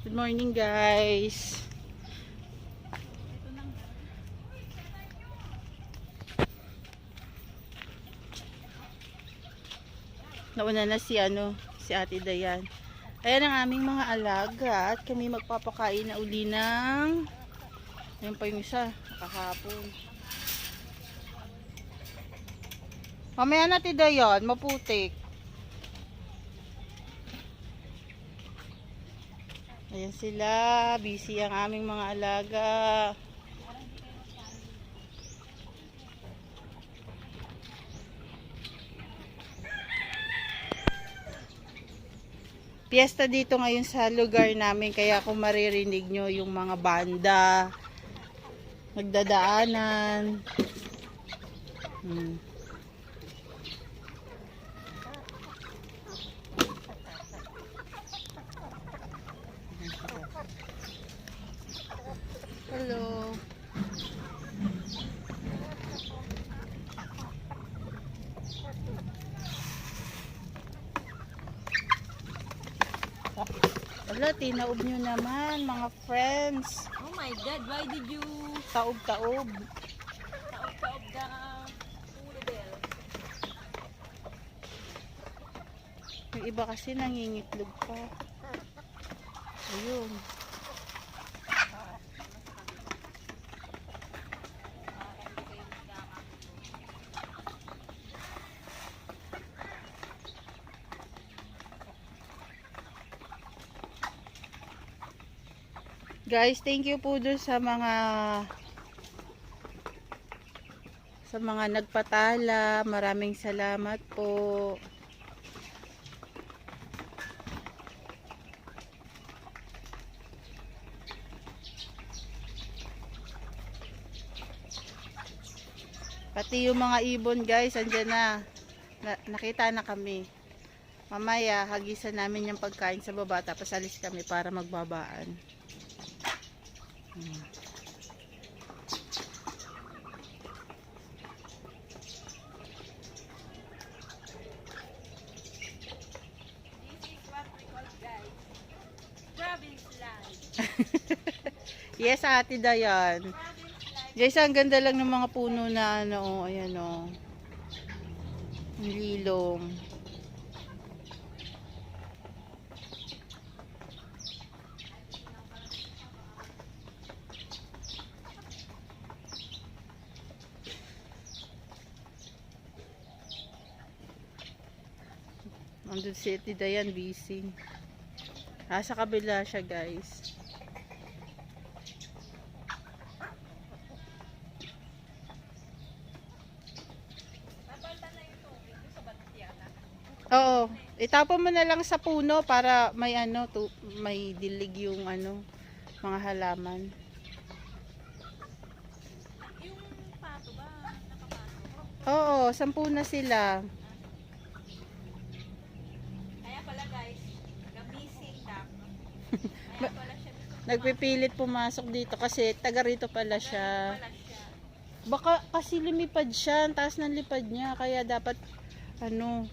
Good morning guys. Nauna na si ano, si Ate Dayan. Ayan ang aming mga alaga at kami magpapakain na uli ng Ayan pa yung isa, kahapon. Mamaya na Ate Dayan, maputik. Ayan sila, busy ang aming mga alaga. Piyesta dito ngayon sa lugar namin kaya kung maririnig nyo yung mga banda, nagdadaanan. Hmm. Wala, tinaob nyo naman, mga friends. Oh my God, why did you Taob-taob. taob-taob the poodle? Yung iba kasi nangingitlog pa. Ayun. Guys, thank you po dun sa mga sa mga nagpatala. Maraming salamat po. Pati yung mga ibon guys, andyan na. na nakita na kami. Mamaya, hagisan namin yung pagkain sa baba, tapos alis kami para magbabaan. Hmm. This is what we call guys. Province land. Yes, ate Dayan. Guys, ang ganda lang ng mga puno na ano, ayan oh. Ang lilong. Andun si Ate Dayan, busy. Ah, sa kabila siya, guys. Oo. Itapon mo na lang sa puno para may ano, tu- may dilig yung ano, mga halaman. Yung pato ba? Nakapato. Oo, sampu na sila. Kaya pala guys, gamising duck. Kaya pala siya dito. Nagpipilit pumasok dito kasi taga rito pala siya. Pala siya. Baka kasi lumipad siya, ang taas ng lipad niya, kaya dapat ano,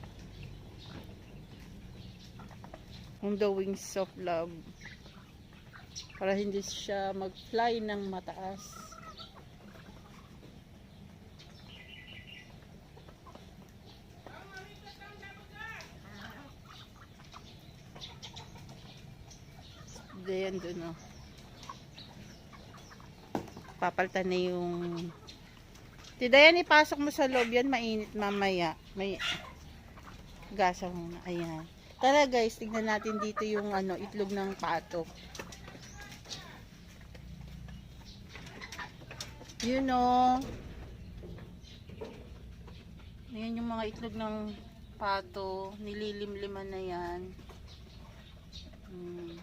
on the wings of love. Para hindi siya mag-fly ng mataas. Diyan doon oh. Papalitan na yung Tidayan, ipasok mo sa loob yan, mainit mamaya. May gasa muna. Ayan. Tara guys, tignan natin dito yung ano, itlog ng pato. You know. Ayan yung mga itlog ng pato. Nililimliman na yan. Hmm.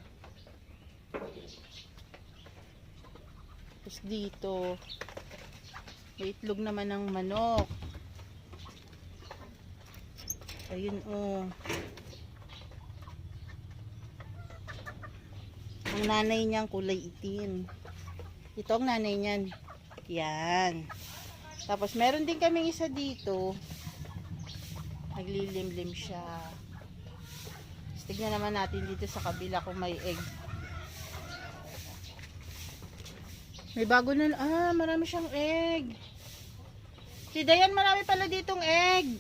Tapos dito, may itlog naman ng manok. Ayun oh. Ang nanay niyang kulay itim. Ito ang nanay niyan. Yan. Tapos meron din kaming isa dito. Naglilimlim siya. Tapos tignan naman natin dito sa kabila kung may egg. May bago na, ah, marami siyang egg. Si Dayan, marami pala ditong egg.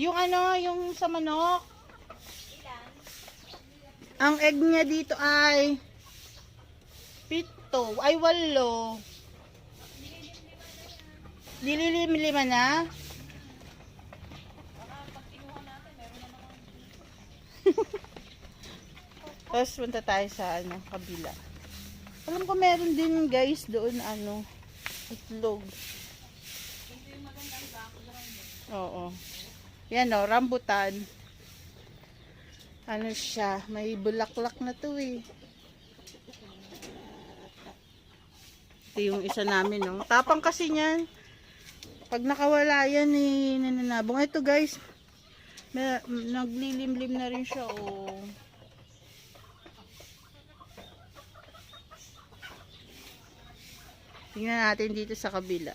Yung ano, yung sa manok. Ang egg niya dito ay pito, ay walo. Nililim-lima na? Baka pag kinuha natin, meron na naman. Tapos punta tayo sa ano, kabila. Alam ko meron din guys doon ano, itlog. Oo. Yan o, rambutan. Ano siya, may bulaklak na to eh. Ito yung isa namin, no. Tapang kasi niyan. Pag nakawala yan, eh, nananabong. Ito guys, may, naglilimlim na rin siya, oh. Tingnan natin dito sa kabila.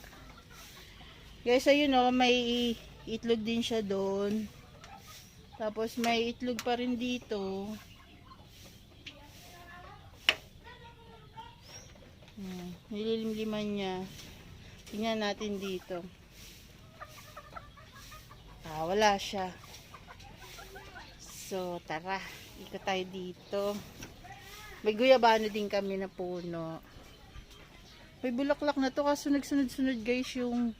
Guys, ayun oh, may itlog din siya doon. Tapos may itlog pa rin dito. Hmm, nililimliman niya. Tingnan natin dito. Ah, wala siya. So, tara. Ikot tayo dito. May guyabano din kami na puno. May bulaklak na to kaso nagsunod-sunod guys yung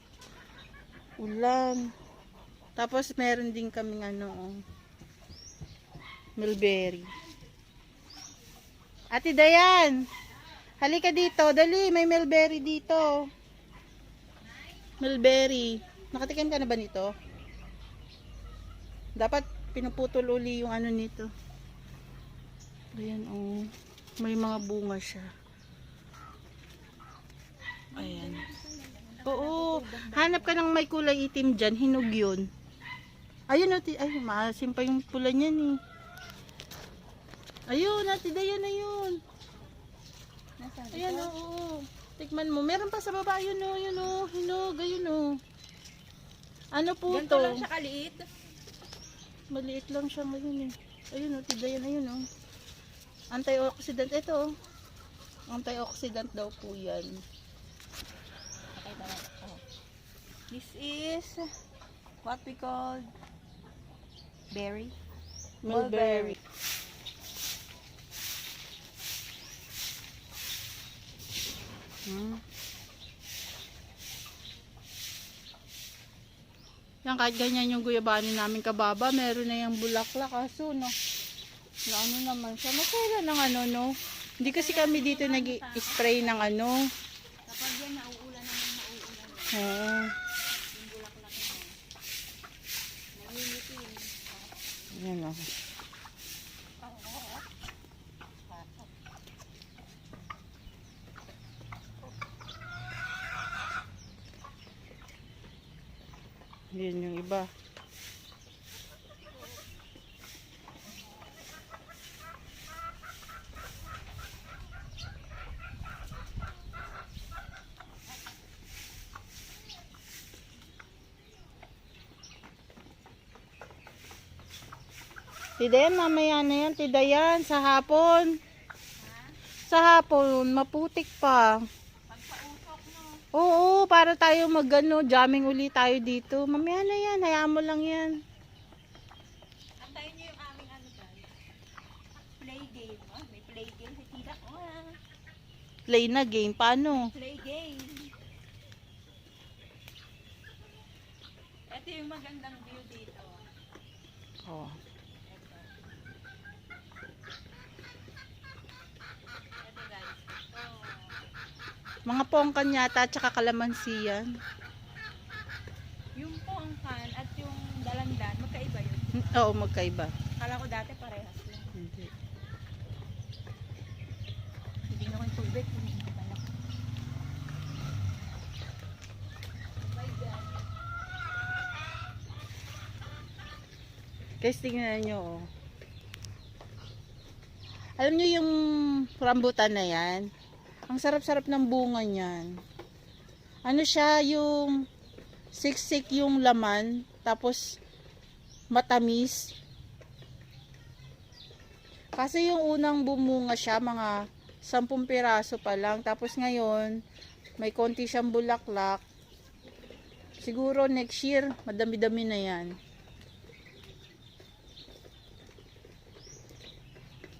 ulan. Tapos meron din kaming ano, oh, mulberry. Ate Dayan, halika dito. Dali, may mulberry dito. Mulberry. Nakatikim ka na ba nito? Dapat pinuputol uli yung ano nito. Ayan, oh. May mga bunga siya. Ayan. Oo. Hanap ka ng may kulay itim dyan. Hinog yun. Ayun, ati. Ay, maasim pa yung pula niyan eh. Ayun, ati Dayan na yun. Ayan, oo. Tikman mo. Meron pa sa baba. Yun o, yun o. Hinog, ayun o. Ano po Ganito to? lang siya kaliit. Maliit lang siya ngayon eh. Ayun o, tidayan ayun o. Antioxidant. Ito o. Antioxidant daw po yan. Okay, tara. Oh. This is what we call berry. Mulberry. Hmm. Yan, kahit ganyan yung guyabano namin kababa, meron na yung bulaklak kaso, no. Na ano naman siya, masaya ng ano, no. Hindi kasi kami dito nag-spray ng ano. Kapag yan nauulan naman nauulan. Oo. Yung bulaklak na yan. Nangingitim. Yan o. Yan yung iba. Tidayan, mamaya na yan. Tidayan, sa hapon. Sa hapon, maputik pa. Oo, para tayo magano, jamming uli tayo dito. Mamaya na yan, hayaan mo lang yan. Antayin niyo yung aming ano dyan. Play game. Oh, may play game si Tita ko ah. Play na game, paano? Play game. Ito yung magandang view dito. Oh. Ito. Ito guys. Ito. Mga pongkan yata, tsaka kalamansi yan. Yung pongkan at yung dalandan, magkaiba yun. Oo, magkaiba. Kala ko dati parehas lang. Hindi. Hindi na ko yung tubig. Guys, tingnan nyo, oh. Alam nyo yung rambutan na yan? Ang sarap-sarap ng bunga niyan. Ano siya, yung siksik yung laman, tapos matamis. Kasi yung unang bumunga siya, mga 10 piraso pa lang. Tapos ngayon, may konti siyang bulaklak. Siguro next year, madami-dami na yan.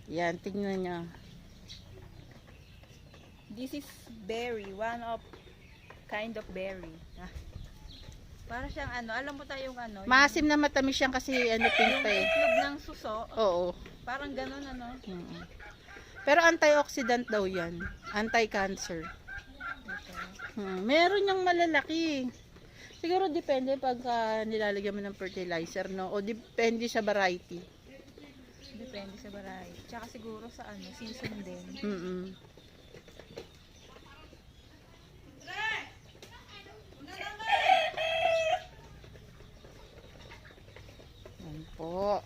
Yan, tingnan niya. This is berry, one of kind of berry. Ah. Para siyang ano, alam mo tayong ano, Maasim na matamis yan kasi ano pink pa eh. itlog ng suso, Oo. parang ganun ano. Mm. Pero antioxidant daw yan. Anti-cancer. Hmm, meron yung malalaki. Siguro depende pagka nilalagyan mo ng fertilizer, no? O depende sa variety. Depende sa variety. Tsaka siguro sa ano, season din. Mm Yan po.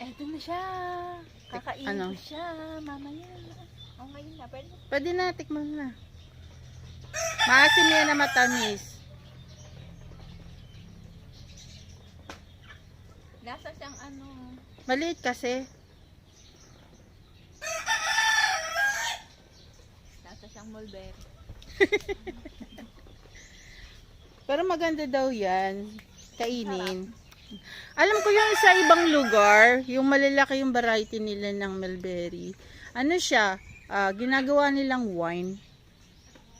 Eto na siya. Kakainin Ano? ko siya. Mamaya. O ngayon na. Pwede. Pwede na, tikman na. Maasim yan na matamis. Lasa siyang ano. Maliit kasi. Lasa siyang mulberry. Pero maganda daw yan. Kainin. Alam ko yung sa ibang lugar, yung malalaki yung variety nila ng mulberry. Ano siya? ah, ginagawa nilang wine.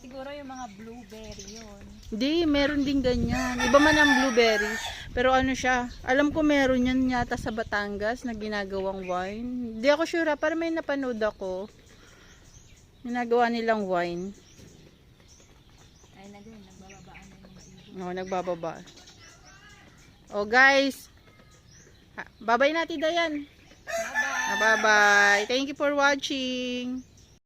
Siguro yung mga blueberry yun. Hindi, meron din ganyan. Iba man ang blueberry. Pero ano siya, alam ko meron yan yata sa Batangas na ginagawang wine. Hindi ako sure, para may napanood ako. Ginagawa nilang wine. Ay na din. Nagbababaan na yung nagbababa. Oh, guys. Babay natin, Dayan. Bye-bye. Bye-bye. Thank you for watching.